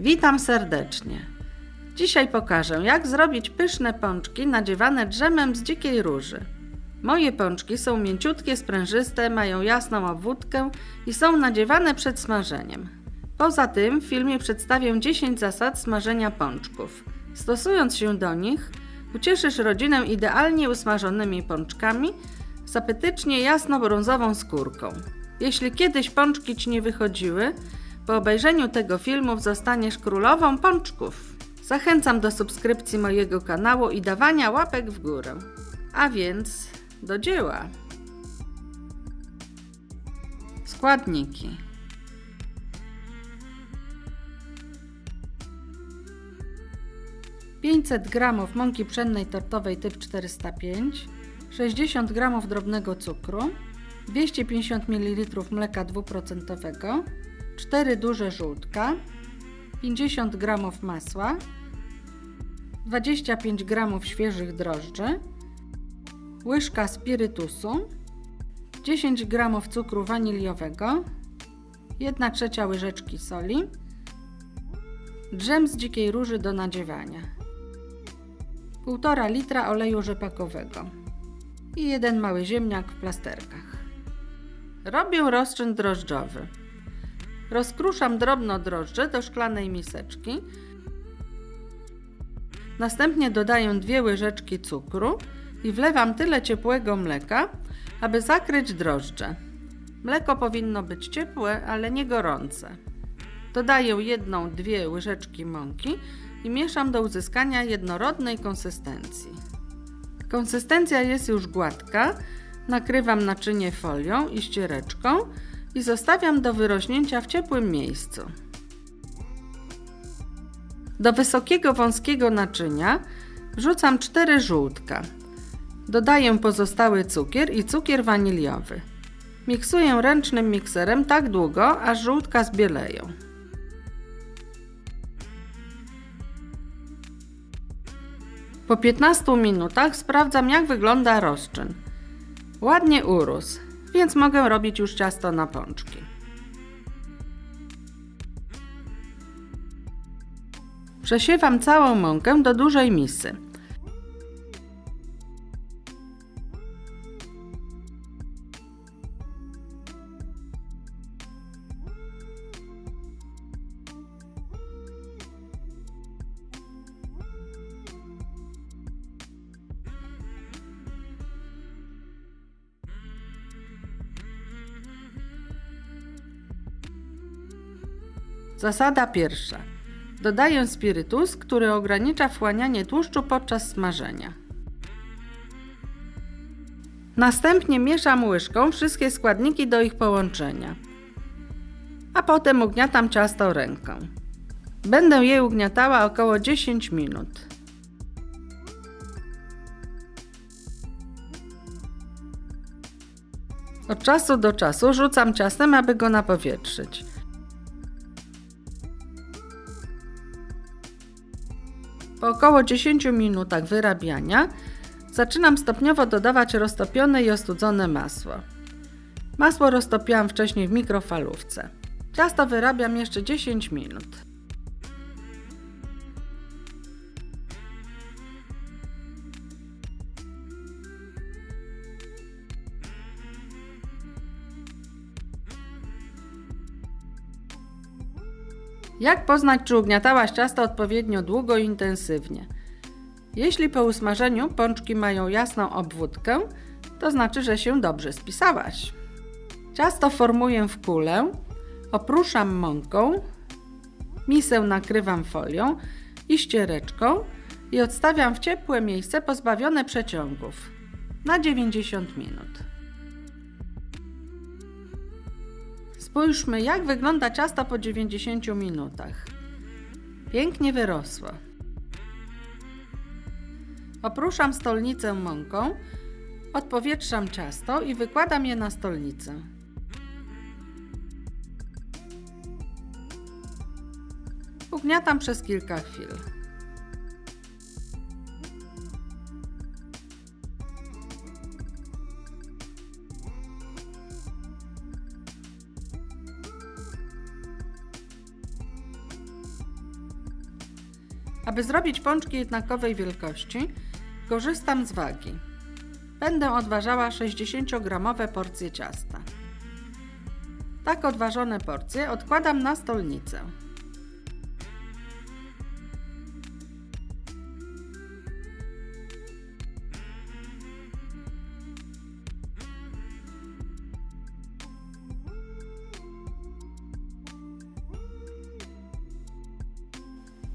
Witam serdecznie. Dzisiaj pokażę, jak zrobić pyszne pączki nadziewane drzemem z dzikiej róży. Moje pączki są mięciutkie, sprężyste, mają jasną obwódkę i są nadziewane przed smażeniem. Poza tym w filmie przedstawię 10 zasad smażenia pączków. Stosując się do nich, ucieszysz rodzinę idealnie usmażonymi pączkami z apetycznie jasno-brązową skórką. Jeśli kiedyś pączki ci nie wychodziły, po obejrzeniu tego filmu zostaniesz królową pączków. Zachęcam do subskrypcji mojego kanału i dawania łapek w górę. A więc do dzieła. Składniki. Pięćset gramów mąki pszennej tortowej typ 405, 60 gramów drobnego cukru, 250 ml mleka 2%, 4 duże żółtka, 50 g masła, 25 g świeżych drożdży, łyżka spirytusu, 10 g cukru waniliowego, 1 trzecia łyżeczki soli, drzem z dzikiej róży do nadziewania, 1,5 litra oleju rzepakowego i jeden mały ziemniak w plasterkach. Robię rozczyn drożdżowy. Rozkruszam drobno drożdże do szklanej miseczki. Następnie dodaję dwie łyżeczki cukru i wlewam tyle ciepłego mleka, aby zakryć drożdże. Mleko powinno być ciepłe, ale nie gorące. Dodaję jedną, dwie łyżeczki mąki i mieszam do uzyskania jednorodnej konsystencji. Konsystencja jest już gładka. Nakrywam naczynie folią i ściereczką i zostawiam do wyrośnięcia w ciepłym miejscu. Do wysokiego wąskiego naczynia wrzucam 4 żółtka. Dodaję pozostały cukier i cukier waniliowy. Miksuję ręcznym mikserem tak długo, aż żółtka zbieleją. Po 15 minutach sprawdzam jak wygląda rozczyn. Ładnie urósł, więc mogę robić już ciasto na pączki. Przesiewam całą mąkę do dużej misy. Zasada pierwsza. Dodaję spirytus, który ogranicza wchłanianie tłuszczu podczas smażenia. Następnie mieszam łyżką wszystkie składniki do ich połączenia. A potem ugniatam ciasto ręką. Będę je ugniatała około 10 minut. Od czasu do czasu rzucam ciastem, aby go napowietrzyć. Po około 10 minutach wyrabiania zaczynam stopniowo dodawać roztopione i ostudzone masło. Masło roztopiłam wcześniej w mikrofalówce. Ciasto wyrabiam jeszcze 10 minut. Jak poznać, czy ugniatałaś ciasto odpowiednio długo i intensywnie? Jeśli po usmażeniu pączki mają jasną obwódkę, to znaczy, że się dobrze spisałaś. Ciasto formuję w kulę, opruszam mąką, misę nakrywam folią i ściereczką i odstawiam w ciepłe miejsce pozbawione przeciągów na 90 minut. Spójrzmy, jak wygląda ciasto po 90 minutach. Pięknie wyrosło. Opruszam stolnicę mąką, odpowietrzam ciasto i wykładam je na stolnicę. Ugniatam przez kilka chwil. Aby zrobić pączki jednakowej wielkości, korzystam z wagi. Będę odważała 60-gramowe porcje ciasta. Tak odważone porcje odkładam na stolnicę.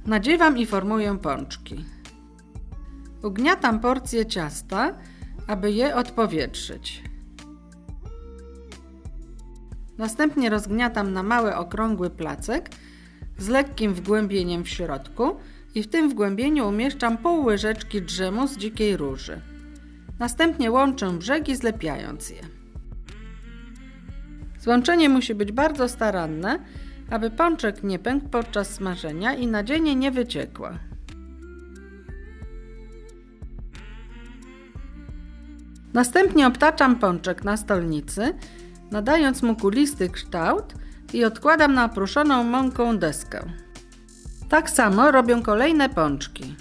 Nadziewam i formuję pączki. Ugniatam porcje ciasta, aby je odpowietrzyć. Następnie rozgniatam na mały okrągły placek z lekkim wgłębieniem w środku i w tym wgłębieniu umieszczam pół łyżeczki drzemu z dzikiej róży. Następnie łączę brzegi zlepiając je. Złączenie musi być bardzo staranne, aby pączek nie pękł podczas smażenia i nadzienie nie wyciekła. Następnie obtaczam pączek na stolnicy, nadając mu kulisty kształt i odkładam na opruszoną mąką deskę. Tak samo robię kolejne pączki.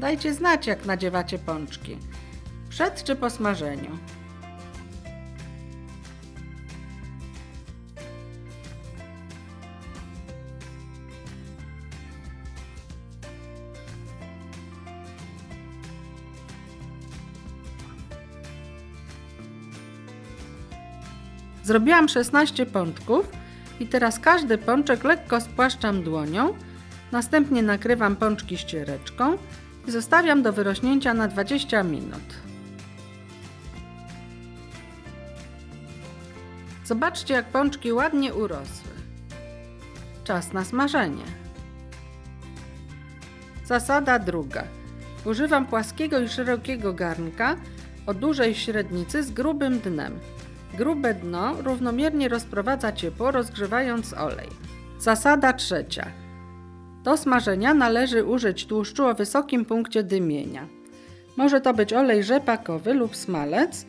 Dajcie znać, jak nadziewacie pączki. Przed czy po smażeniu. Zrobiłam 16 pączków i teraz każdy pączek lekko spłaszczam dłonią, następnie nakrywam pączki ściereczką i zostawiam do wyrośnięcia na 20 minut. Zobaczcie, jak pączki ładnie urosły. Czas na smażenie. Zasada druga. Używam płaskiego i szerokiego garnka o dużej średnicy z grubym dnem. Grube dno równomiernie rozprowadza ciepło, rozgrzewając olej. Zasada trzecia. Do smażenia należy użyć tłuszczu o wysokim punkcie dymienia. Może to być olej rzepakowy lub smalec.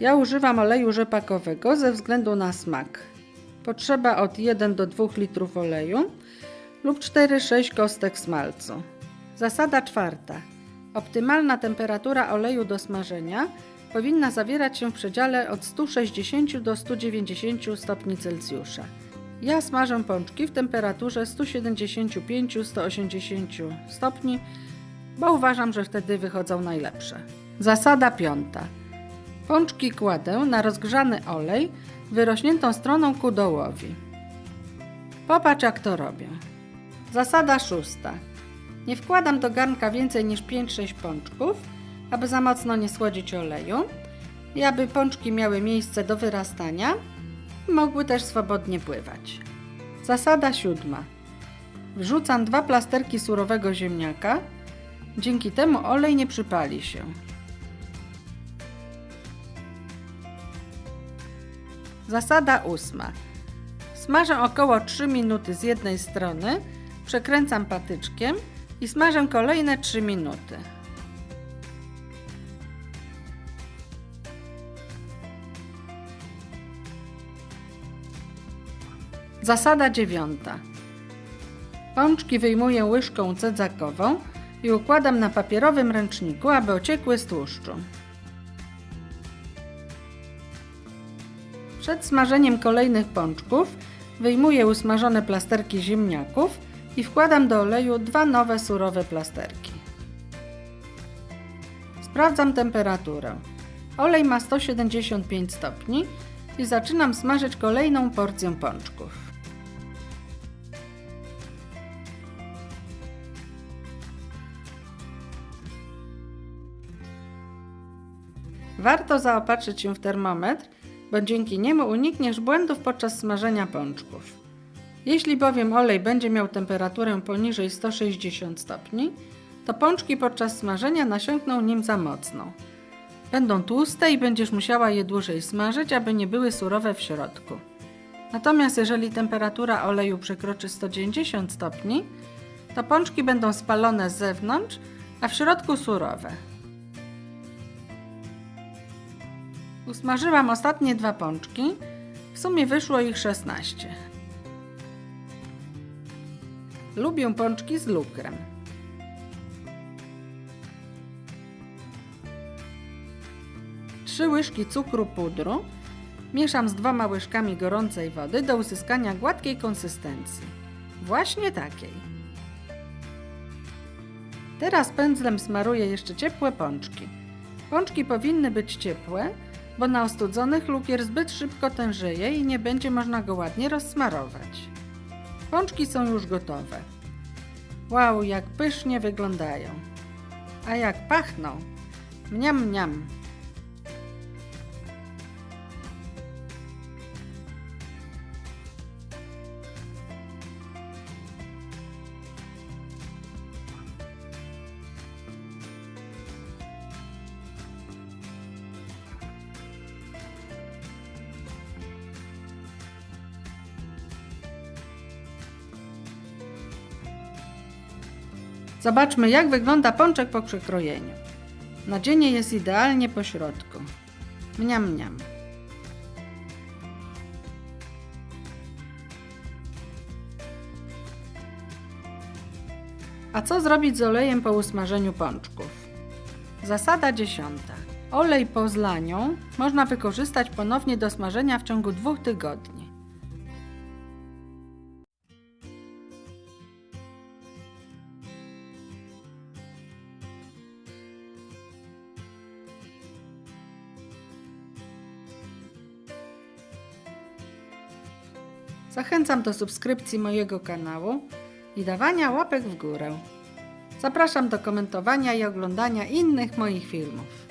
Ja używam oleju rzepakowego ze względu na smak. Potrzeba od 1 do 2 litrów oleju lub 4-6 kostek smalcu. Zasada czwarta. Optymalna temperatura oleju do smażenia powinna zawierać się w przedziale od 160 do 190 stopni Celsjusza. Ja smażę pączki w temperaturze 175-180 stopni, bo uważam, że wtedy wychodzą najlepsze. Zasada piąta. Pączki kładę na rozgrzany olej wyrośniętą stroną ku dołowi. Popatrz jak to robię. Zasada szósta. Nie wkładam do garnka więcej niż 5-6 pączków, aby za mocno nie słodzić oleju i aby pączki miały miejsce do wyrastania mogły też swobodnie pływać. Zasada siódma. Wrzucam dwa plasterki surowego ziemniaka, dzięki temu olej nie przypali się. Zasada ósma. Smażę około 3 minuty z jednej strony, przekręcam patyczkiem i smażę kolejne 3 minuty. Zasada dziewiąta. Pączki wyjmuję łyżką cedzakową i układam na papierowym ręczniku, aby ociekły z tłuszczu. Przed smażeniem kolejnych pączków Wyjmuję usmażone plasterki ziemniaków i wkładam do oleju dwa nowe surowe plasterki. Sprawdzam temperaturę. Olej ma 175 stopni i zaczynam smażyć kolejną porcję pączków. Warto zaopatrzyć się w termometr, bo dzięki niemu unikniesz błędów podczas smażenia pączków. Jeśli bowiem olej będzie miał temperaturę poniżej 160 stopni, to pączki podczas smażenia nasiąkną nim za mocno. Będą tłuste i będziesz musiała je dłużej smażyć, aby nie były surowe w środku. Natomiast jeżeli temperatura oleju przekroczy 190 stopni, to pączki będą spalone z zewnątrz, a w środku surowe. Usmażyłam ostatnie dwa pączki. W sumie wyszło ich 16. Lubię pączki z lukrem. Trzy łyżki cukru pudru mieszam z dwoma łyżkami gorącej wody do uzyskania gładkiej konsystencji. Właśnie takiej. Teraz pędzlem smaruję jeszcze ciepłe pączki. Pączki powinny być ciepłe, bo na ostudzonych lukier zbyt szybko tężeje i nie będzie można go ładnie rozsmarować. Pączki są już gotowe. Wow, jak pysznie wyglądają. A jak pachną. Mniam, mniam. Zobaczmy, jak wygląda pączek po przekrojeniu. Nadzienie jest idealnie po środku. Mniam, mniam. A co zrobić z olejem po usmażeniu pączków? Zasada dziesiąta. Olej po zlaniu można wykorzystać ponownie do smażenia w ciągu dwóch tygodni. Zachęcam do subskrypcji mojego kanału i dawania łapek w górę. Zapraszam do komentowania i oglądania innych moich filmów.